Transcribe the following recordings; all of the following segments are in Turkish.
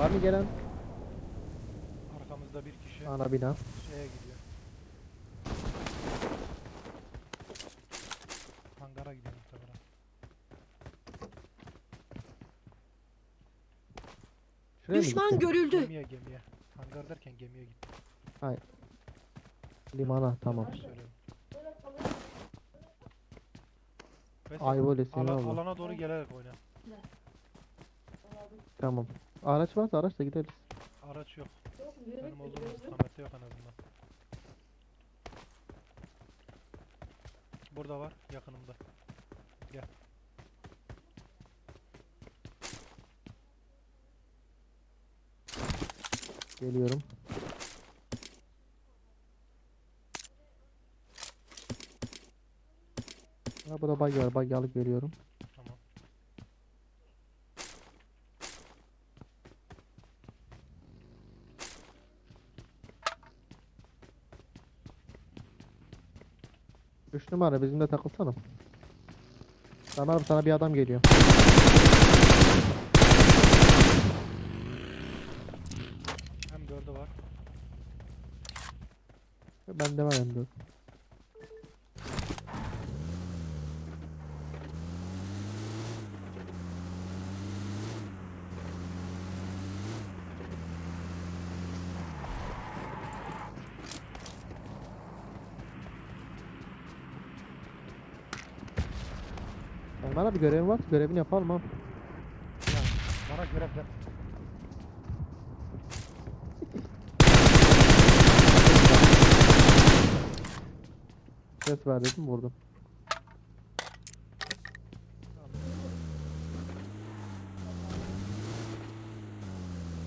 Var mı gelen? Arkamızda bir kişi Ana bina. şeye gidiyor. Hangara gidiyor muhtemelen. Şuraya mı Düşman gitti? görüldü. Gemiye gemiye. Hangar derken gemiye gitti. Limana tamam. Yanlış söyledim. Veysel, Ayvole seni ala- alana doğru gelerek oyna. Tamam. Araç varsa araçla gideriz. Araç yok. Benim olduğum istikamette yok en azından. Burada var yakınımda. Gel. Geliyorum. Ha burada bug var. Bug alıp geliyorum. Tamam. Üç numara bizimle takılsana. Sana abi sana bir adam geliyor. Hem dördü var. Ben de var hem de. Yani Bana bir görevim var. Görevini yapalım ha. Ya bana görev ver. Ses ver dedim vurdum.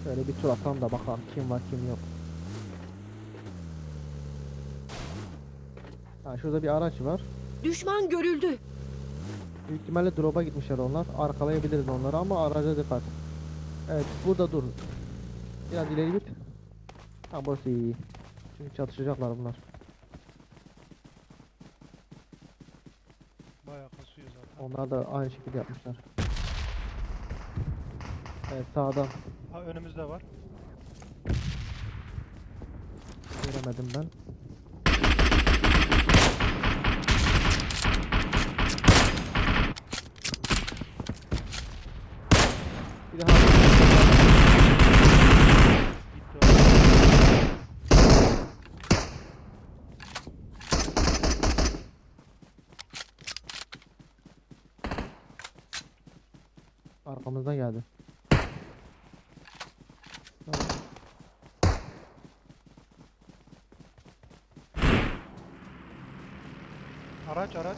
Şöyle bir tur atalım da bakalım kim var kim yok. Ha şurada bir araç var. Düşman görüldü. Büyük ihtimalle drop'a gitmişler onlar. Arkalayabiliriz onları ama araca dikkat. Evet burada dur. Biraz ileri git. Ha burası iyi. Çünkü çatışacaklar bunlar. Bayağı kasıyor zaten. Onlar da aynı şekilde yapmışlar. Evet sağdan Ha önümüzde var. göremedim ben. Bir daha arkamızdan geldi. Tamam. Araç araç.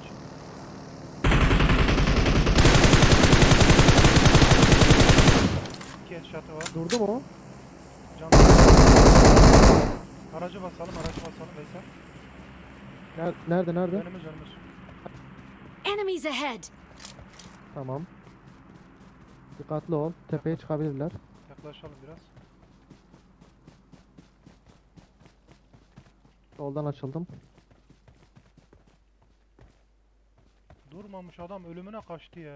İki headshot'ı var. Durdu mu? Can. Aracı basalım, aracı basalım Veysel. Ner- Nerede nerede? Önümüz önümüz. Enemies ahead. Tamam. Dikkatli ol. Tepeye çıkabilirler. Yaklaşalım biraz. Soldan açıldım. Durmamış adam ölümüne kaçtı ya.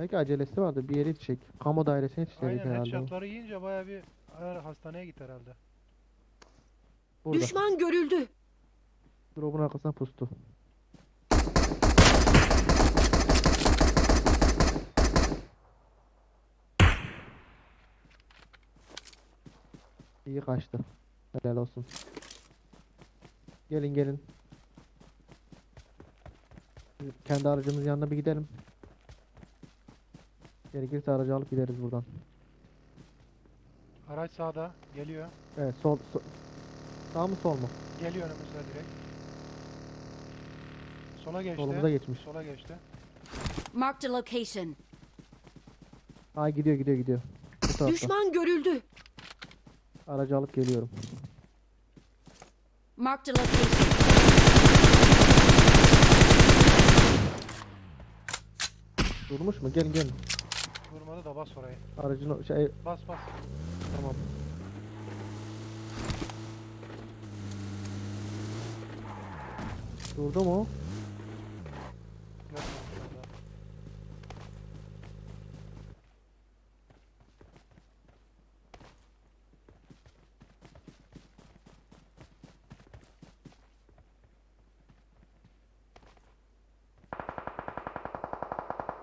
Belki acelesi vardı. Bir yere yetişecek. Kamu dairesine yetişecek Aynen herhalde. headshot'ları yiyince baya bir ayar hastaneye gitti herhalde. Burada. Düşman görüldü. Drop'un arkasına pustu. İyi kaçtı. Helal olsun. Gelin gelin. Kendi aracımızın yanına bir gidelim. Gerekirse aracı alıp gideriz buradan. Araç sağda geliyor. Evet sol, sol sağ mı sol mu? Geliyor önümüzde direkt. Sola geçti. Solumuza geçmiş. Sola geçti. Marked a location. Ha gidiyor gidiyor gidiyor. Bu tarafta. Düşman görüldü. Aracı alıp geliyorum. Marked a location. Durmuş mu? Gelin gelin. Vurmadı da bas orayı. Aracın şey Bas bas. tamam. Durdu mu? Yok, yok, yok.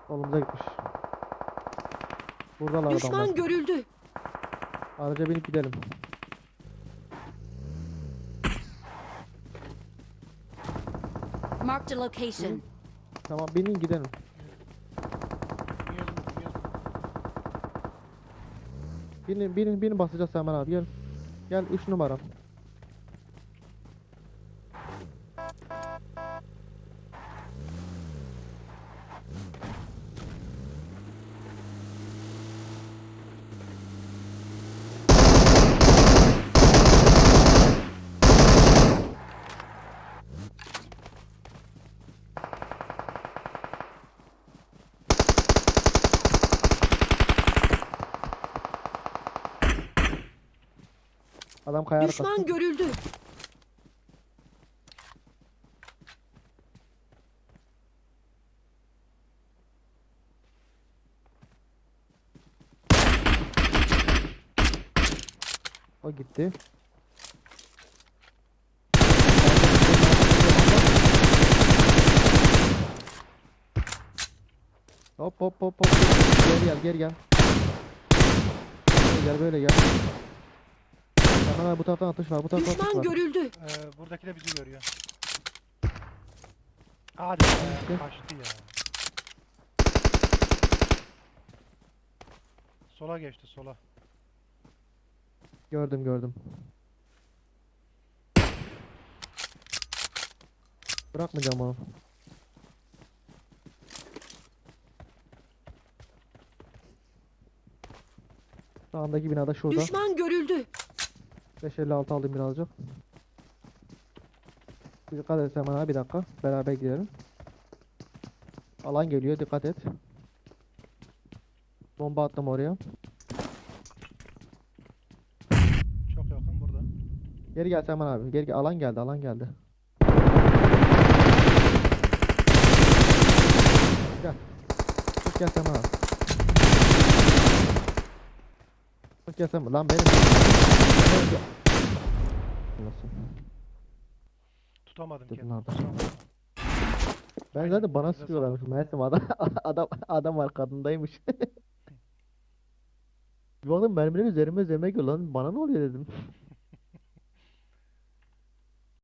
Kolumuza gitmiş. Buradalar Düşman adamlar. görüldü. Araca binip gidelim. Marked a location. Tamam binin gidelim. Binin binin binin basacağız hemen abi gel. Gel 3 numara. Adam kaya Düşman arkası. görüldü. O gitti. Hop hop hop hop. Geri gel geri gel. Böyle gel böyle gel. Hemen bu taraftan atış var bu taraftan atış Düşman var. görüldü. Ee, buradaki de bizi görüyor. Hadi be, Gitti. kaçtı ya. Sola geçti sola. Gördüm gördüm. Bırakmayacağım onu. Sağındaki binada şurada. Düşman görüldü. 556 aldım birazcık. Dikkat et hemen abi bir dakika. Beraber gidelim. Alan geliyor dikkat et. Bomba attım oraya. Çok yakın burada. Geri gel Selman abi. Geri gel. Alan geldi alan geldi. Gel. Gel Selman abi. Gel Selman. Lan benim. Nasıl? Tutamadım Dur, kendimi. kusura bakma. Ben zaten bana bize sıkıyorlarmış. Meğersem adam adam adam var kadındaymış. bir baktım mermiler üzerime üzerime geliyor lan bana ne oluyor dedim.